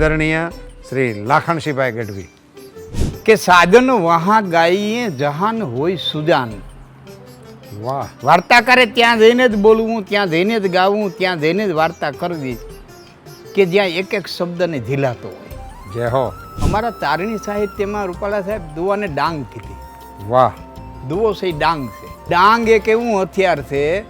આદરણીય શ્રી લાખણસિંહભાઈ ગઢવી. કે સાધન વહા ગાઈએ જહાન હોય સુજાન. વાહ. વાર્તા કરે ત્યાં જઈને જ બોલવું ત્યાં જઈને જ ગાવું ત્યાં જઈને જ વાર્તા કરવી. કે જ્યાં એક એક શબ્દને ઝીલાતો હોય. જય હો. અમારા તારણી સાહિત્યમાં રૂપાલા સાહેબ દુવાને ડાંગ કીધી. વાહ. દુવો છે ડાંગ છે. ડાંગ એક એવું હથિયાર છે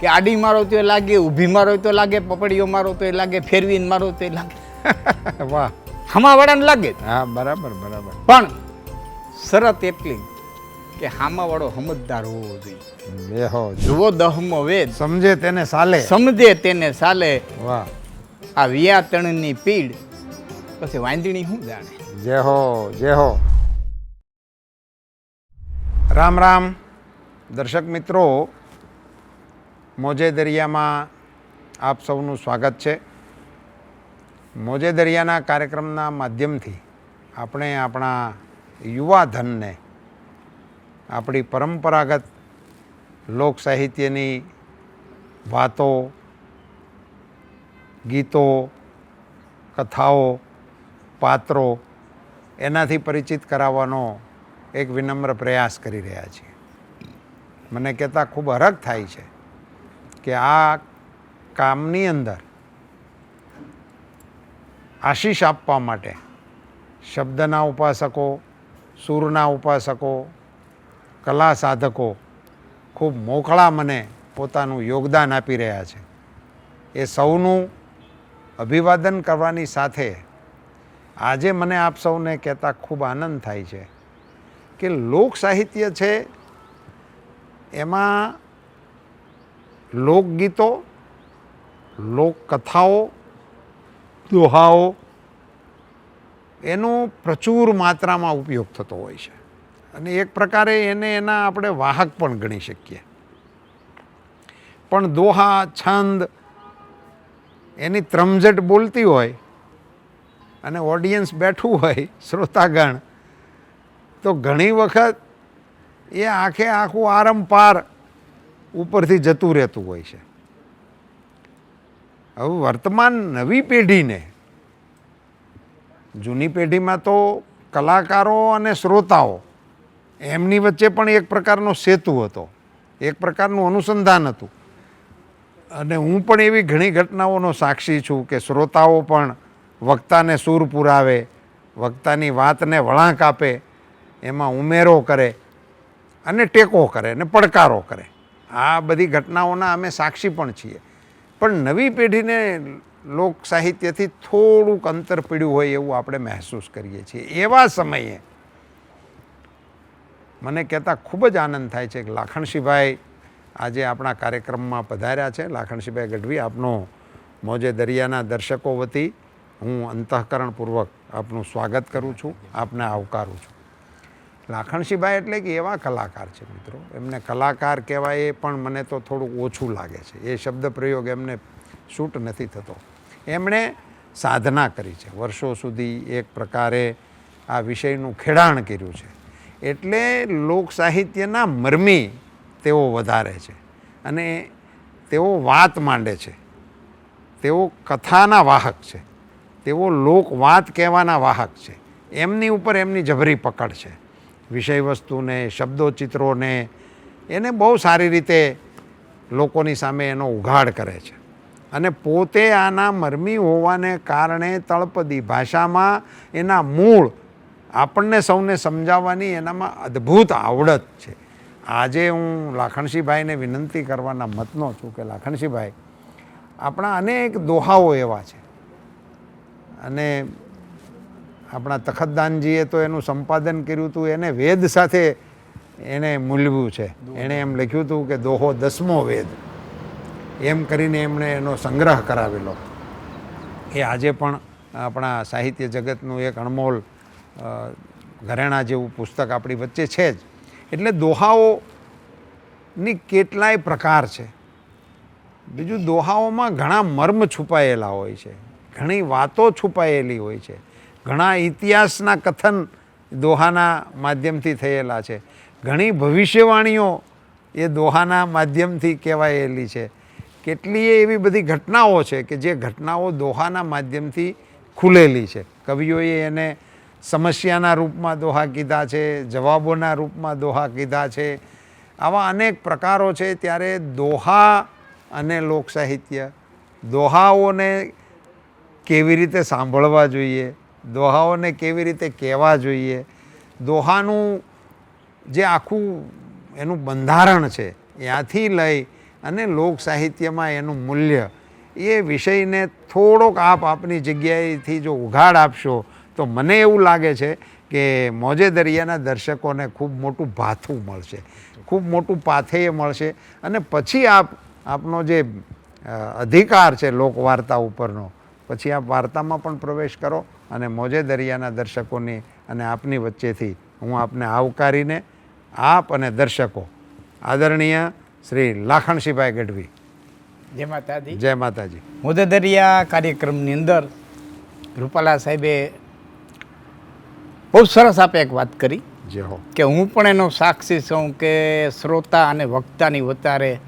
કે આડી મારો તો એ લાગે ઊભી મારો તો લાગે પપડીઓ મારો તો એ લાગે ફેરવીને મારો તો એ લાગે. વાહ. હામાવાળાને લાગે હા બરાબર બરાબર. પણ શરત એટલી કે હામાવાળો સમજદાર હોવો જોઈએ. એ હો જુઓ દહમો વેદ. સમજે તેને સાલે. સમજે તેને સાલે. વાહ. આ વ્યાતણની પીડ પછી વાંદણી શું જાણે? જય હો જય હો. રામ રામ. દર્શક મિત્રો મોજે દરિયામાં આપ સૌનું સ્વાગત છે. મોજે દરિયાના કાર્યક્રમના માધ્યમથી આપણે આપણા યુવા ધનને આપણી પરંપરાગત લોક સાહિત્યની વાતો, ગીતો, કથાઓ, પાત્રો એનાથી પરિચિત કરાવવાનો એક વિનમ્ર પ્રયાસ કરી રહ્યા છીએ. મને કહેતા ખૂબ હરખ થાય છે કે આ કામની અંદર આશીષ આપવા માટે. શબ્દના ઉપાસકો, સૂરના ઉપાસકો, કલા સાધકો ખૂબ મોકળા મને પોતાનું યોગદાન આપી રહ્યા છે. એ સૌનું અભિવાદન કરવાની સાથે આજે મને આપ સૌને કહેતા ખૂબ આનંદ થાય છે કે લોક સાહિત્ય છે એમાં લોકગીતો, લોકકથાઓ દોહાઓ એનો પ્રચુર માત્રામાં ઉપયોગ થતો હોય છે. અને એક પ્રકારે એને એના આપણે વાહક પણ ગણી શકીએ. પણ દોહા, છંદ એની ત્રમઝટ બોલતી હોય અને ઓડિયન્સ બેઠું હોય, શ્રોતાગણ, તો ઘણી વખત એ આખે આખું આરંપાર ઉપરથી જતું રહેતું હોય છે. હવે વર્તમાન નવી પેઢીને, જૂની પેઢીમાં તો કલાકારો અને શ્રોતાઓ એમની વચ્ચે પણ એક પ્રકારનો સેતુ હતો, એક પ્રકારનું અનુસંધાન હતું. અને હું પણ એવી ઘણી ઘટનાઓનો સાક્ષી છું કે શ્રોતાઓ પણ વક્તાને સૂર પુરાવે, વક્તાની વાતને વળાંક આપે, એમાં ઉમેરો કરે અને ટેકો કરે અને પડકારો કરે. આ બધી ઘટનાઓના અમે સાક્ષી પણ છીએ. પણ નવી પેઢીને લોક સાહિત્યથી થોડુંક અંતર પીડ્યું હોય એવું આપણે મહેસૂસ કરીએ છીએ. એવા સમયે મને કહેતા ખૂબ જ આનંદ થાય છે કે લાખણસિંહભાઈ આજે આપણા કાર્યક્રમમાં પધાર્યા છે. લાખણસિંહભાઈ ગઢવી, આપનો મોજે દરિયાના દર્શકો વતી હું અંતઃકરણપૂર્વક આપનું સ્વાગત કરું છું. આપને આવકારું છું. લાખણસિંહભાઈ એટલે કે એવા કલાકાર છે મિત્રો. એમને કલાકાર કહેવાય એ પણ મને તો થોડુંક ઓછું લાગે છે. એ શબ્દ પ્રયોગ એમને શૂટ નથી થતો. એમણે સાધના કરી છે. વર્ષો સુધી એક પ્રકારે આ વિષયનું ખેડાણ કર્યું છે. એટલે લોક સાહિત્યના મર્મી તેઓ વધારે છે અને તેઓ વાત માંડે છે. તેઓ કથાના વાહક છે. તેઓ લોક વાત કહેવાના વાહક છે. એમની ઉપર એમની જબરી પકડ છે. વિષય વસ્તુને શબ્દો ચિત્રોને એને બહુ સારી રીતે લોકોની સામે એનો ઉઘાડ કરે છે. અને પોતે આના મરમી હોવાને કારણે તળપદી ભાષામાં એના મૂળ આપણને સૌને સમજાવવાની એનામાં અદ્ભુત આવડત છે. આજે હું લાખણસિંહભાઈને વિનંતી કરવાના મતનો છું કે લાખણસિંહભાઈ આપણા અનેક દોહાઓ એવા છે. અને આપણા તખતદાનજીએ તો એનું સંપાદન કર્યું હતું એને વેદ સાથે એને મૂલવ્યું છે. એણે એમ લખ્યું હતું કે દોહો દસમો વેદ. એમ કરીને એમણે એનો સંગ્રહ કરાવેલો. એ આજે પણ આપણા સાહિત્ય જગતનું એક અણમોલ ઘરેણા જેવું પુસ્તક આપણી વચ્ચે છે જ. એટલે દોહાઓની કેટલાય પ્રકાર છે. બીજું દોહાઓમાં ઘણા મર્મ છુપાયેલા હોય છે. ઘણી વાતો છુપાયેલી હોય છે. ઘણા ઇતિહાસના કથન દોહાના માધ્યમથી થયેલા છે. ઘણી ભવિષ્યવાણીઓ એ દોહાના માધ્યમથી કહેવાયેલી છે. કેટલીય એવી બધી ઘટનાઓ છે કે જે ઘટનાઓ દોહાના માધ્યમથી ખુલેલી છે. કવિઓએ એને સમસ્યાના રૂપમાં દોહા કીધા છે, જવાબોના રૂપમાં દોહા કીધા છે. આવા અનેક પ્રકારો છે ત્યારે દોહા અને લોકસાહિત્ય દોહાઓને કેવી રીતે સાંભળવા જોઈએ? દોહાઓને કેવી રીતે કહેવા જોઈએ? દોહાનું જે આખું એનું બંધારણ છે ત્યાંથી લઈ અને લોક સાહિત્યમાં એનું મૂલ્ય, એ વિષયને થોડોક આપ આપની જગ્યાએથી જો ઉઘાડ આપશો, તો મને એવું લાગે છે કે મોજે દરિયાના દર્શકોને ખૂબ મોટું ભાથું મળશે, ખૂબ મોટું પાથેય મળશે અને પછી આપ, આપનો જે અધિકાર છે લોકવાર્તા ઉપરનો, પછી આપ વાર્તામાં પણ પ્રવેશ કરો. અને મોજે દરિયાના દર્શકોની અને આપની વચ્ચેથી હું આપને આવકારીને આપ અને દર્શકો આદરણીય શ્રી લાખણસિંહભાઈ ગઢવી. જય માતાજી. જય માતાજી. મોદદરિયા કાર્યક્રમની અંદર રૂપાલા સાહેબે બહુ સરસ આપે એક વાત કરી જે હો. કે હું પણ એનો સાક્ષી છું કે શ્રોતા અને વક્તાની વતારે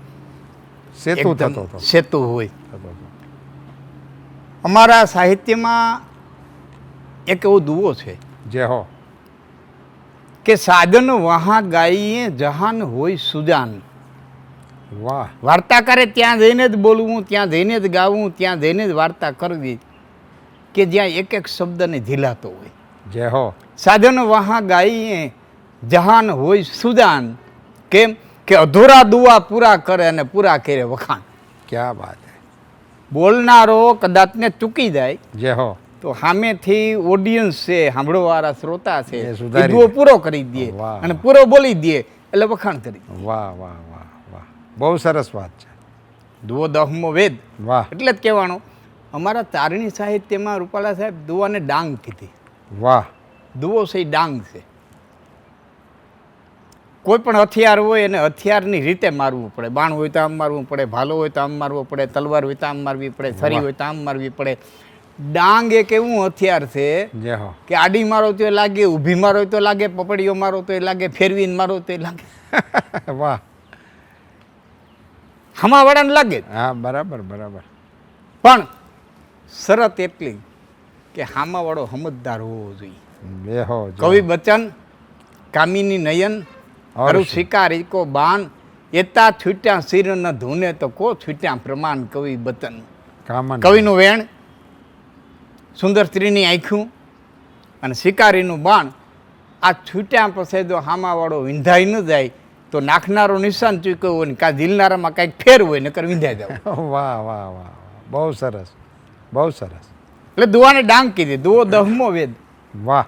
સેતુ થતો સેતુ હોય. અમારા સાહિત્યમાં એક એવો દુવો છે જે હો. કે સાધન વહા ગાઈએ જહાન હોય સુજાન. વાહ. વાર્તા કરે ત્યાં જઈને જ બોલવું ત્યાં જઈને જ ગાવું ત્યાં જઈને જ વાર્તા કરવી. કે જ્યાં એક એક શબ્દને ઝીલાતો હોય. જે હો. સાધન વહા ગાઈએ જહાન હોય સુજાન. કેમ કે અધૂરા દુવા પૂરા કરે અને પૂરા કરે વખાણ. ક્યાં વાત બોલનારો કદાચને ચૂકી જાય. જે હો. તો સામેથી ઓડિયન્સ છે સાંભળવાવાળા શ્રોતા છે એ. પૂરો કરી દે અને પૂરો બોલી દે એટલે વખાણ કરી વાહ વાહ વાહ વાહ. બહુ સરસ વાત છે. દુઓ દહમો વેદ. વાહ. એટલે જ કહેવાનું અમારા તારણી સાહિત્યમાં રૂપાલા સાહેબ દુઆને ડાંગ કીધી. વાહ. દુઓ છે ડાંગ છે. કોઈ પણ હથિયાર હોય એને હથિયારની રીતે મારવું પડે. બાણ હોય તો આમ મારવું પડે ભાલો હોય તો આમ મારવો પડે તલવાર હોય તો આમ મારવી પડે છરી હોય તો આમ મારવી પડે. ડાંગ એક એવું હથિયાર છે કે આડી મારો તો એ લાગે ઊભી મારો તો લાગે પપડીઓ મારો તો એ લાગે ફેરવીને મારો તો એ લાગે. વાહ. હમાવાળાને લાગે હા બરાબર બરાબર. પણ શરત એટલી કે હામાવાળો સમજદાર હોવો જોઈએ. કવિ. બચન કામિની નયન શું? શિકારી બાન એતા છૂટ્યા શિર ન ધૂને તો કો છૂટ્યા પ્રમાણ કવિ બચન કવિનું વેણ સુંદર સ્ત્રીની આંખું અને શિકારીનું બાણ આ છૂટ્યા પછી જો હામાવાળો વિંધાઈ ન જાય તો નાખનારો નિશાન ચૂક્યો હોય ને કાં દિલનારામાં કાંઈક ફેર હોય નકર વિંધાઈ જાય વાહ વાહ વાહ. બહુ સરસ. બહુ સરસ. એટલે દુઆને ડાંગ કીધી દુઓ દહમો વેદ. વાહ.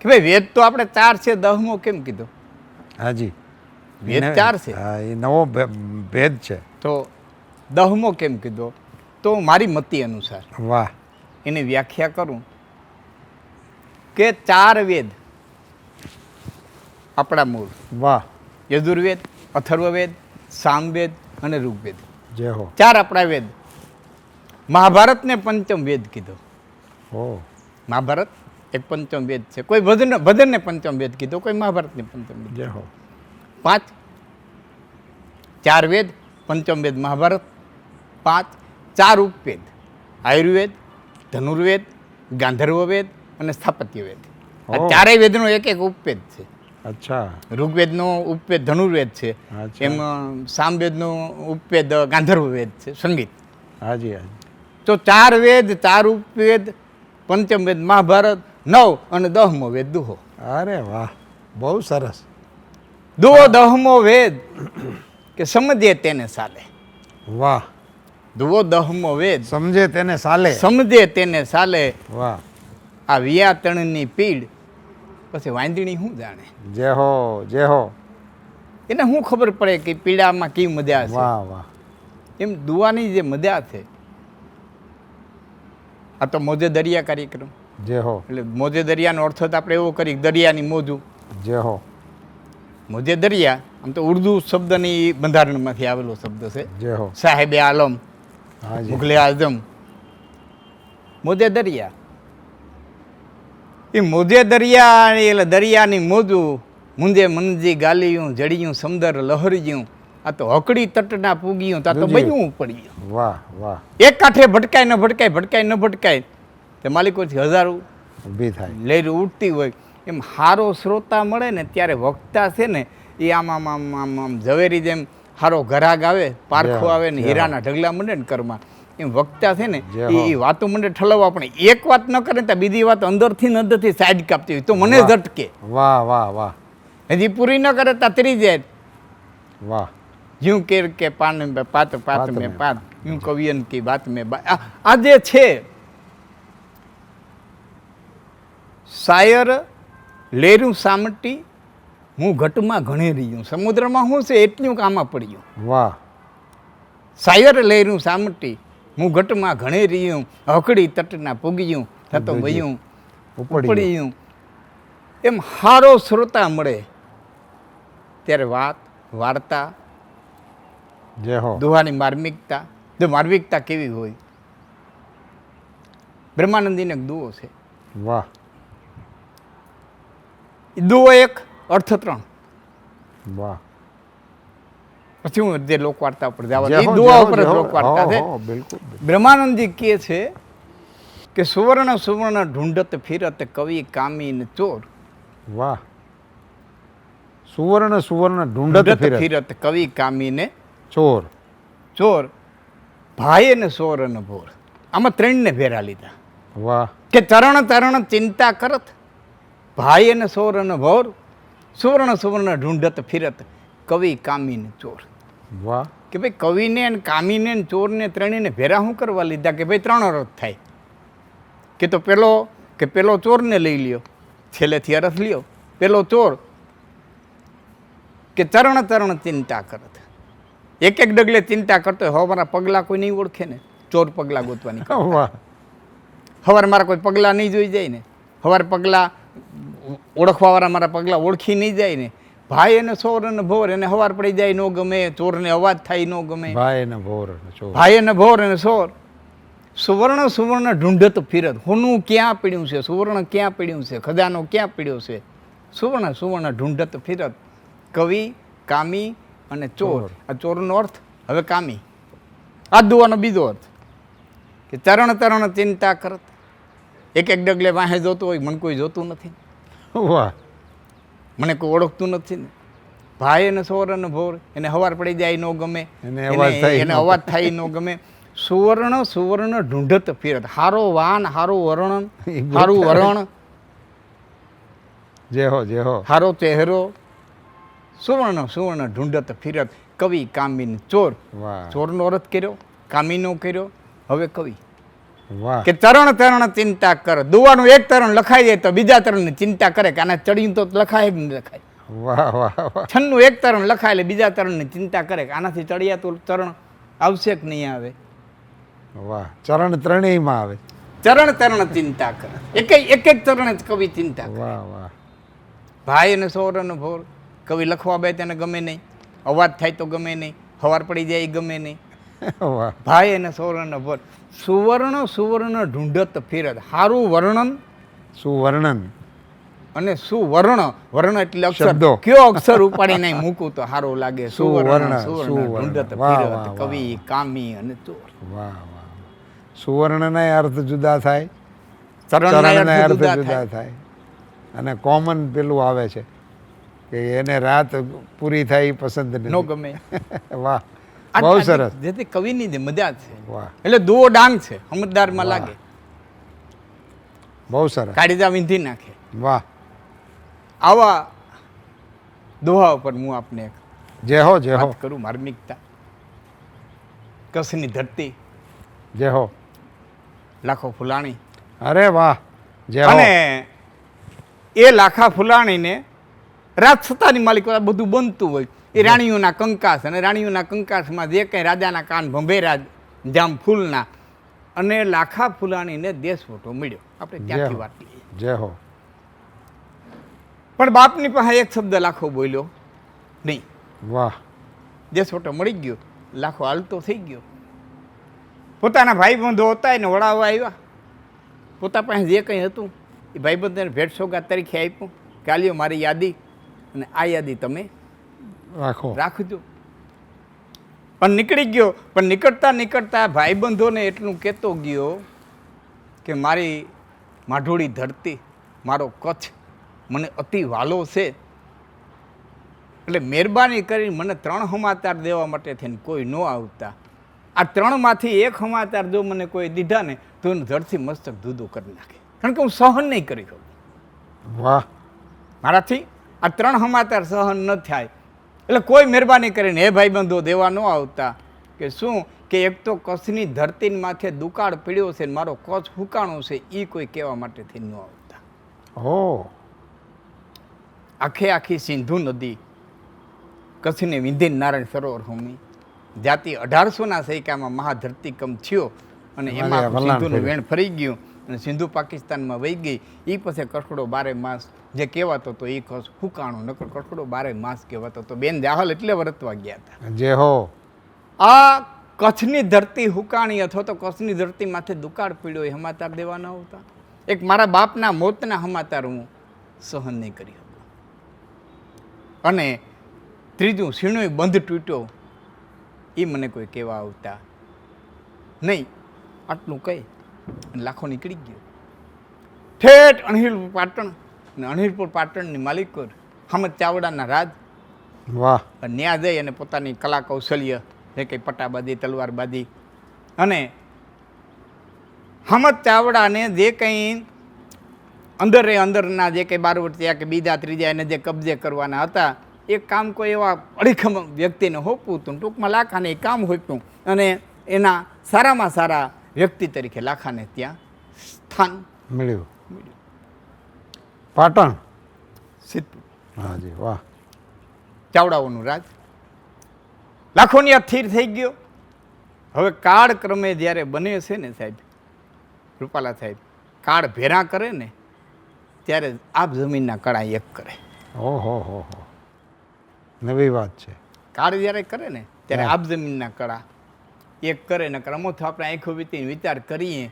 કે ભાઈ વેદ તો આપણે ચાર છે દહમો કેમ કીધો? હાજી. વેદ ચાર છે. હા એ નવો ભેદ છે. તો દહમો કેમ કીધો? તો મારી મતિ અનુસાર. વાહ. એની વ્યાખ્યા કરું કે ચાર વેદ આપણા મૂળ. વાહ. યજુર્વેદ અથર્વવેદ સામવેદ અને ઋગ્વેદ. જય હો. ચાર આપણા વેદ. મહાભારતને પંચમ વેદ કીધો. હો. મહાભારત એક પંચમ વેદ છે. કોઈ ભજન ભજનને પંચમ વેદ કીધો કોઈ મહાભારતને પંચમ વેદ. જય હો. પાંચ. ચાર વેદ પંચમ વેદ મહાભારત. પાંચ. ચાર ઉપવેદ આયુર્વેદ. ધનુર્વેદ ગાંધર્વવેદ અને સ્થાપત્યવેદ. આ ચારેય વેદનો એક એક ઉપવેદ છે. અચ્છા. ઋગ્વેદનો ઉપવેદ ધનુર્વેદ છે. એમ સામવેદનો ઉપવેદ ગાંધર્વવેદ છે સંગીત. હાજી હાજી. તો ચાર વેદ ચાર ઉપવેદ પંચમ વેદ મહાભારત નવ અને દહમો વેદ દુહો. અરે વાહ બહુ સરસ. દુહો દહમો વેદ કે સમજે તેને સાલે. વાહ. દુહો દહમો વેદ. સમજે તેને સાલે. સમજે તેને સાલે. વાહ. આ વિયાતણની પીડ. પછી વાંદણી શું જાણે? જે હો જે હો. એને શું ખબર પડે કે પીડામાં કેવી મજા છે? વાહ વાહ. એમ દુવાની જે મજા છે. આ તો મોજે દરિયા કાર્યક્રમ. જે હો. એટલે મોજે દરિયાનો અર્થ તો આપણે એવો કરી દરિયાની મોજું. જે હો. મોજે દરિયા આમ તો ઉર્દુ શબ્દની બંધારણમાંથી આવેલો શબ્દ છે. જે હો. સાહેબે આલમ. મુઘલે આઝમ. મોદે દરિયા. એ મોજે દરિયા એટલે દરિયાની મોજું મુંજે મનજી ગાલિયું જડિયું સમદર લહરિયું આ તો હકડી તટના પૂગ્યું તા તો. બન્યું પડ્યું વાહ વાહ. એક કાંઠે ભટકાય ન ભટકાય ભટકાય ન ભટકાય તે માલિકોથી હજારો. ઊભી થાય. લહેર ઉઠતી હોય એમ હારો શ્રોતા મળે ને ત્યારે વક્તા છે ને એ આમ આમ આમ આમ આમ ઝવેરી જેમ હારો ગરાગ આવે પારખો આવે ને હીરાના ઢગલા મંડે ને કર્મા એમ વક્તા છે ને એ વાતો મને ઠલવવા પણ એક વાત ન કરે તો બીજી વાત અંદરથી ને અંદરથી સાઈડ કાપતી હોય તો મને ઝટકે. વાહ વાહ વાહ. હજી પૂરી ન કરે તો ત્રી વાહ. યું કેર કે પાન પાત પાત મે પાત. યું કવિયન કી વાત મેં આ જે છે શાયર લેરું સામટી હું ઘટમાં ઘણી રહ્યું સમુદ્રમાં હું છે એટલું કામમાં પડ્યું વાહ. શાયર લેરું સામટી હું ઘટમાં ઘણી રહ્યું હકડી તટના પૂગ્યું થતો ઉપડ્યું એમ હારો શ્રોતા મળે. ત્યારે વાત વાર્તા જે હો. દુહાની માર્મિકતા જો માર્મિકતા કેવી હોય? બ્રહ્માનંદીને એક દુઓ છે. વાહ. દુઓ એક અર્થ ત્રણ વાહ. પછી હું જે લોકવાર્તા ઉપર જવા એ દુઆ ઉપર જ લોકવાર્તા છે. બ્રહ્માનંદજી કહે છે કે સુવર્ણ સુવર્ણ ઢૂંઢત ફિરત કવિ કામી ને ચોર. વાહ. સુવર્ણ સુવર્ણ ઢૂંઢત ફિરત. ફિરત કવિ કામી ને ચોર. ચોર. ભાઈ અને સોર અને ભોર. આમાં ત્રણને ભેરા લીધા. વાહ. કે તરણ તરણ ચિંતા કરત. ભાઈ અને સોર અને ભોર. સુવર્ણ સુવર્ણ ઢૂંઢત ફિરત કવિ કામીને ચોર. વાહ. કે ભાઈ કવિને અને કામીને ને ચોરને ત્રણેયને ભેરા શું કરવા લીધા કે ભાઈ ત્રણ અરથ થાય? કે તો પેલો કે પેલો ચોરને લઈ લ્યો છેલ્લેથી અરથ લ્યો. પેલો ચોર કે ચરણ ચરણ ચિંતા કરત. એક એક ડગલે ચિંતા કરતો હોય હવે મારા પગલાં કોઈ નહીં ઓળખે ને? ચોર પગલાં ગોતવાની વાહ. સવારે મારા કોઈ પગલાં નહીં જોઈ જાય ને? હવાર પગલાં ઓળખવાવાળા મારા પગલાં ઓળખી નહીં જાય ને. ભાઈ અને સોર અને ભોર એને સવાર પડી જાય ન ગમે ચોરને અવાજ થાય ન ગમે. ભાઈ અને ભોર ભાઈ અને ભોર અને સોર. સુવર્ણ સુવર્ણ ઢૂંઢત ફિરત. હોનું ક્યાં પીડ્યું છે? સુવર્ણ ક્યાં પીડ્યું છે? ખજાનો ક્યાં પીડ્યો છે? સુવર્ણ સુવર્ણ ઢૂંઢત ફિરત. કવિ કામી અને ચોર. ચોર. આ ચોરનો અર્થ? હવે કામી. આ દુવાનો બીજો અર્થ. કે તરણ તરણ ચિંતા કરત. એક એક ડગલે વાહે જોતું હોય મને કોઈ જોતું નથી. વાહ. મને કોઈ ઓળખતું નથી. ને ભાઈ અને સુવર્ણ ભોર એને હવાર પડી જાય ન ગમે. એને અવાજ થાય ન ગમે. સુવર્ણ સુવર્ણ ઢૂંઢત ફિરત. હારો વાન હારું વર્ણન હારું વરણ. જે હો જય હો. હારો ચહેરો. સુવર્ણ સુવર્ણ ઢૂંઢત ફિરત. કવિ કામીન ચોર. વાહ. ચોરનો અર્થ કર્યો કામીનો કર્યો. હવે કવિ. કે ચરણ તરણ ચિંતા કર. દુવાનું એક તરણ લખાઈ જાય તો બીજા ચરણની ચિંતા કરે કે આના ચડ્યું તો લખાય જ નહીં લખાય. વાહ વાહ વાહ. છન્નું એક તરણ લખાય એટલે બીજા ચરણની ચિંતા કરે કે આનાથી ચડિયા તો ચરણ આવશે કે નહીં આવે. વાહ ચરણ ત્રણેયમાં આવે. ચરણ તરણ ચિંતા કરે. એક એક એક ચરણ જ કવિ ચિંતા કરે. વાહ વાહ. ભાઈ અને સોર અને ભોર કવિ લખવા બે તેને ગમે નહીં. અવાજ થાય તો ગમે નહીં. હવાર પડી જાય એ ગમે નહીં. ભાઈ અને સોર અને સુવર્ણ સુવર્ણ ઢૂંઢત ફિરત. સારું વર્ણન. સુવર્ણન. અને સુવર્ણ વર્ણ એટલે અક્ષર. કયો અક્ષર ઉપાડી નહીં મૂકું તો સારું લાગે. સુવર્ણ સુવર્ણ, સુવર્ણ સુવર્ણ. ઢૂંઢત ફિરત કવિ કામી અને ચોર. વાહ વાહ સુવર્ણના અર્થ જુદા થાય. ચરણના અર્થ જુદા થાય. અને કોમન પેલું આવે છે કે એને રાત પૂરી થાય એ પસંદ નો ગમે. વાહ. બહુ સરસ. જેથી કવિની જે મજા છે. એટલે દુઓ ડાંગ છે સમજદારમાં. લાગે. બહુ સરસ. કાળીદા વિંધી નાખે. વાહ. આવા દોહા ઉપર હું આપને જય હો જય હો. કરું માર્મિકતા કચ્છની ધરતી. જય હો. લાખો ફુલાણી. અરે વાહ. જય હો. અને એ લાખા ફુલાણીને રાજસત્તાની માલિક બધું બનતું હોય એ રાણીઓના કંકાસ અને રાણીઓના કંકાસમાં જે કંઈ રાજાના કાન ભંભેરા જામ ફૂલના અને લાખા ફૂલાણીને દેશ મોટો મળ્યો. આપણે ત્યાંથી વાત જય હો. પણ બાપની પાસે એક શબ્દ લાખો બોલ્યો. નહીં. વાહ. દેશવટો મળી ગયો. લાખો હાલતો થઈ ગયો. પોતાના ભાઈ બંધો હતા એને વડાવવા આવ્યા. પોતા પાસે જે કંઈ હતું એ ભાઈબંધને ભેટ સોગાત તરીકે આપ્યું. કાલ્યો મારી યાદી અને આ યાદી તમે રાખો. રાખજો. પણ નીકળી ગયો. પણ નીકળતા નીકળતા ભાઈબંધોને એટલું કહેતો ગયો કે મારી માઢોળી ધરતી મારો કચ્છ મને અતિ વાલો છે. એટલે મહેરબાની કરી મને ત્રણ સમાચાર દેવા માટે થઈને કોઈ ન આવતા. આ ત્રણમાંથી એક સમાચાર જો મને કોઈ દીધા ને તો એનું ધરથી મસ્તક દૂધું કરી નાખે. કારણ કે હું સહન નહીં કરી શકું. વાહ. મારાથી આ ત્રણ સમાચાર સહન ન થાય. એટલે કોઈ મહેરબાની કરીને હે ભાઈબંધો દેવા ન આવતા. કે શું? કે એક તો કચ્છની ધરતી માથે દુકાળ પીડ્યો છે મારો કચ્છ હુકાણો છે એ કોઈ કહેવા માટેથી ન આવતા. હો. આખે આખી સિંધુ નદી કચ્છને વિંધી નારાયણ સરોવર હોમી જાતિ અઢારસોના સૈકામાં મહાધરતીકમ થયો અને એમાં સિંધુનું વેણ ફરી ગયું. અને સિંધુ પાકિસ્તાનમાં વહી ગઈ એ પછી કઠોળો બારે માસ જે કહેવાતો હતો એ કચ્છ ફૂકાણો નકર કઠોળો બારે માસ કહેવાતો હતો. બેન જાહલ એટલે વરતવા ગયા હતા. જે હો. આ કચ્છની ધરતી હુકાણી અથવા તો કચ્છની ધરતી માથે દુકાળ પીડ્યો એ સમાચાર દેવાના હતા. આવતા એક મારા બાપના મોતના સમાચાર હું સહન નહીં કરી શકું. અને ત્રીજું સીણોય બંધ તૂટ્યો એ મને કોઈ કહેવા આવતા નહીં. આટલું કહી લાખો નીકળી ગયો. ઠેઠ અણહિલપુર પાટણ અને અણહિલપુર પાટણની માલિકોર હમદ ચાવડાના રાજ વાહ. અને ત્યાં જઈ અને પોતાની કલા કૌશલ્ય જે કંઈ પટાબાદી તલવારબાદી અને હમદ ચાવડાને જે કંઈ અંદર અંદરના જે કંઈ બારવટિયા કે બીજા ત્રીજા એને જે કબજે કરવાના હતા એ કામ કોઈ એવા અડીખમ વ્યક્તિને હોપવું હતું ટૂંકમાં લાખાને એ કામ હોપ્યું. અને એના સારામાં સારા વ્યક્તિ તરીકે લાખાને ત્યાં સ્થાન મળ્યું. મળ્યું. પાટણ. સિદ્ધપુર. હાજી વાહ. ચાવડાઓનું રાજ. લાખોની આ થીર થઈ ગયો. હવે કાળક્રમે જ્યારે બને છે ને સાહેબ રૂપાલા સાહેબ કાળ ભેરા કરે ને ત્યારે આપ જમીનના કળા એક કરે. ઓહો હો હો. નવી વાત છે. કાળ જ્યારે કરે ને ત્યારે. આપ જમીનના કળા એક કરે ને ક્રમોથ આપણે આંખો વીતીને વિચાર કરીએ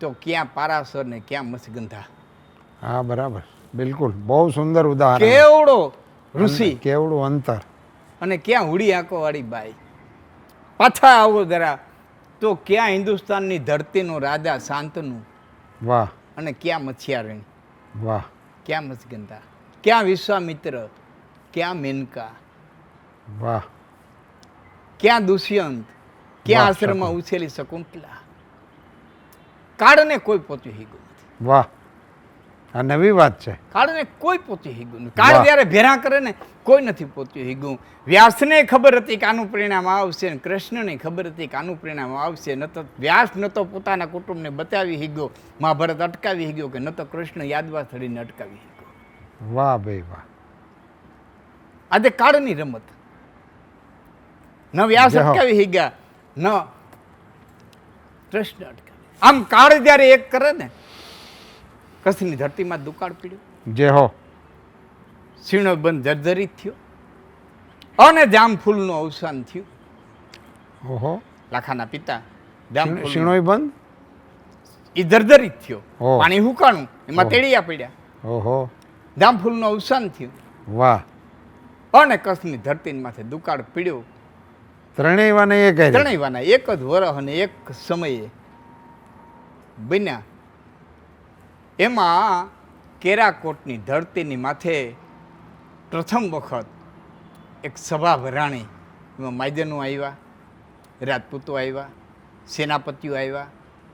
તો ક્યાં પારાસર ને ક્યાં મસગંધા? હા બરાબર. બિલકુલ. બહુ સુંદર ઉદાહરણ. કેવડો ઋષિ. કેવડું અંતર. અને ક્યાં હુડી આંકો વાળી બાઈ. પાછા આવો જરા. તો ક્યાં હિન્દુસ્તાનની ધરતીનો રાજા શાંતનું? વાહ. અને ક્યાં મચ્છિયારણી? વાહ. ક્યાં મચગંધા ક્યાં વિશ્વામિત્ર? ક્યાં મેનકા? વાહ. ક્યાં દુષ્યંત? ક્યાં આશ્રમમાં ઉછેલી શકુંતલા કાળને કોઈ પહોંચી હીગું નથી. વાહ. આ નવી વાત છે. કાળને કોઈ પહોંચી હીગું નથી. કાળ જ્યારે ભેરા કરે ને કોઈ નથી પહોંચ્યું હીગું. વ્યાસને ખબર હતી કે આનું પરિણામ આવશે ને કૃષ્ણને ખબર હતી કે આનું પરિણામ આવશે ન તો વ્યાસ ન તો પોતાના કુટુંબને બતાવી હીગો મહાભારત અટકાવી હીગ્યો કે ન તો કૃષ્ણ યાદવા થડીને અટકાવી હીગો. વાહ ભાઈ વાહ. આજે કાળની રમત. ન વ્યાસ. અટકાવી હીગ્યા ન. કૃષ્ણ અટકાવી. આમ કાળ જ્યારે એક કરે ને કચ્છની ધરતીમાં દુકાળ પીડ્યો. જે હો. સીણો બંધ જર્જરિત થયો. અને જામફૂલનું અવસાન થયું. ઓહો. લાખાના પિતા જામફૂલ શીણોય બંધ? એ જર્જરિત થયો. પાણી હુકાણું. એમાં. તેડિયા પડ્યા. ઓહો. જામફૂલનું અવસાન થયું. વાહ. અને કચ્છની ધરતી માથે દુકાળ પીડ્યો. ત્રણેય વાને એક ત્રણેય વાના, એક જ વરહ અને એક સમયે બન્યા. એમાં કેરાકોટની ધરતીની માથે પ્રથમ વખત એક સભા ભરાણી એમાં માયદનો આવ્યા, રાજપૂતો આવ્યા, સેનાપતિઓ આવ્યા,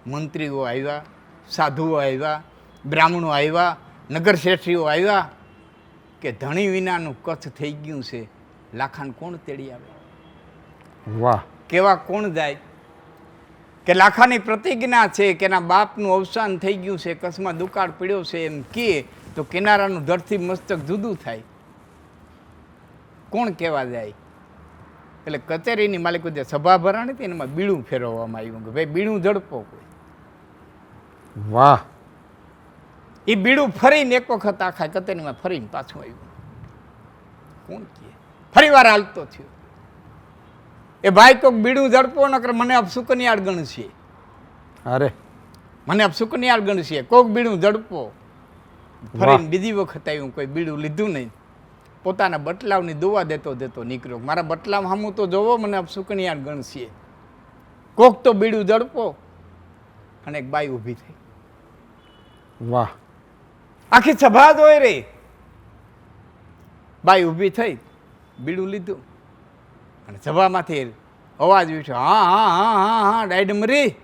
મંત્રીઓ આવ્યા, સાધુઓ આવ્યા, બ્રાહ્મણો આવ્યા, નગરશેઠીઓ આવ્યા કે ધણી વિનાનું કચ્છ થઈ ગયું છે લાખાન કોણ તેડી આવે? વાહ. કેવા કોણ જાય? કે લાખાની પ્રતિજ્ઞા છે કે એના બાપનું અવસાન થઈ ગયું છે કચ્છમાં દુકાળ પડ્યો છે એમ કહે તો કિનારાનું ધરથી મસ્તક જુદું થાય. કોણ કહેવા જાય? એટલે કચેરીની માલિકો જે સભા ભરાણી હતી એમાં બીડું ફેરવવામાં આવ્યું કે ભાઈ બીડું ઝડપો કોઈ. વાહ. એ બીડું ફરીને એક વખત આખા કચેરીમાં ફરીને પાછું આવ્યું. કોણ કહે ફરી વાર હાલતો થયો. એ ભાઈ કોક બીડું ઝડપો નકર મને અપસુકનિયાળ ગણશે. અરે. મને અપસુકનિયાળ ગણશે. કોક બીડું ઝડપો. ફરીને બીજી વખત આવ્યું કોઈ બીડું લીધું નહીં. પોતાના બટલાવની દુવા દેતો દેતો નીકળ્યો. મારા બટલાવ સામું તો જોવો મને અપસુકનિયાળ ગણશે. કોક તો બીડું ઝડપો. અને એક બાઈ ઊભી થઈ. વાહ. આખી સભા જોઈ રહી. બાઈ ઊભી થઈ બીડું લીધું. અને સભામાંથી અવાજ ઉઠ્યો હા હા હા હા હા ડાયડમરી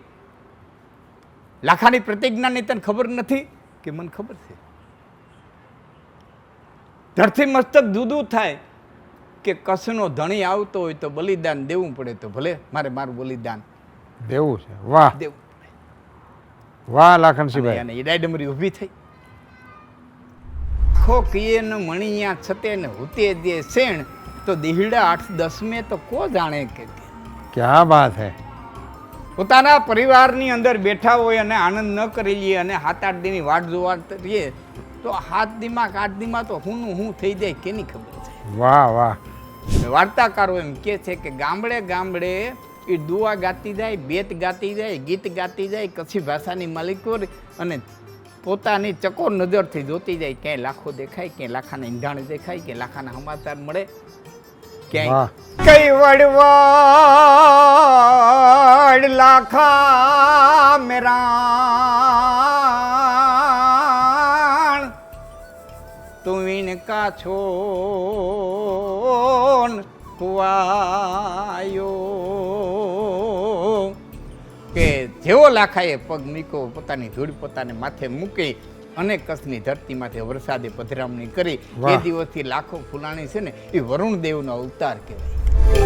લાખાની પ્રતિજ્ઞાની તને ખબર નથી કે મને ખબર છે? ધરથી મસ્તક જુદું થાય કે કસનો ધણી આવતો હોય તો બલિદાન દેવું પડે તો ભલે મારે મારું બલિદાન દેવું છે. વાહ. દેવું વાહ અને લાખણસિંહભાઈ એને એ ડાયડમરી ઊભી થઈ. આખો કિયે મણિયા છતે ને હુતે દે શેણ તો દિહડા આઠ દસમે તો કો જાણે કે કે. વાત હે? પોતાના પરિવારની અંદર બેઠા હોય અને આનંદ ન કરી લઈએ અને સાત આઠ દીની વાટ જોવા રહીએ તો હાથ દીમાં આઠ દીમાં તો હું હું થઈ જાય કેની ખબર છે? વાહ વાહ. વાર્તાકારો એમ કે છે કે ગામડે ગામડે એ દુઆ ગાતી જાય બેત ગાતી જાય ગીત ગાતી જાય કચ્છી ભાષાની માલિકોર અને પોતાની ચકોર નજરથી જોતી જાય ક્યાંય લાખો દેખાય ક્યાંય લાખાના ઈંધાણ દેખાય ક્યાંય લાખાના સમાચાર મળે. ક્યાંય. કઈ વડવાડ લાખા મેરાણ તું ઇનકા છો કુવાયો કે જેવો લાખાએ પગ મૂક્યો પોતાની ધૂળ પોતાને માથે મૂકી અને કચ્છની ધરતીમાંથી વરસાદે પધરામણી કરી એ દિવસથી લાખો ફૂલાણી છે ને એ વરુણ દેવનો અવતાર કહેવાય.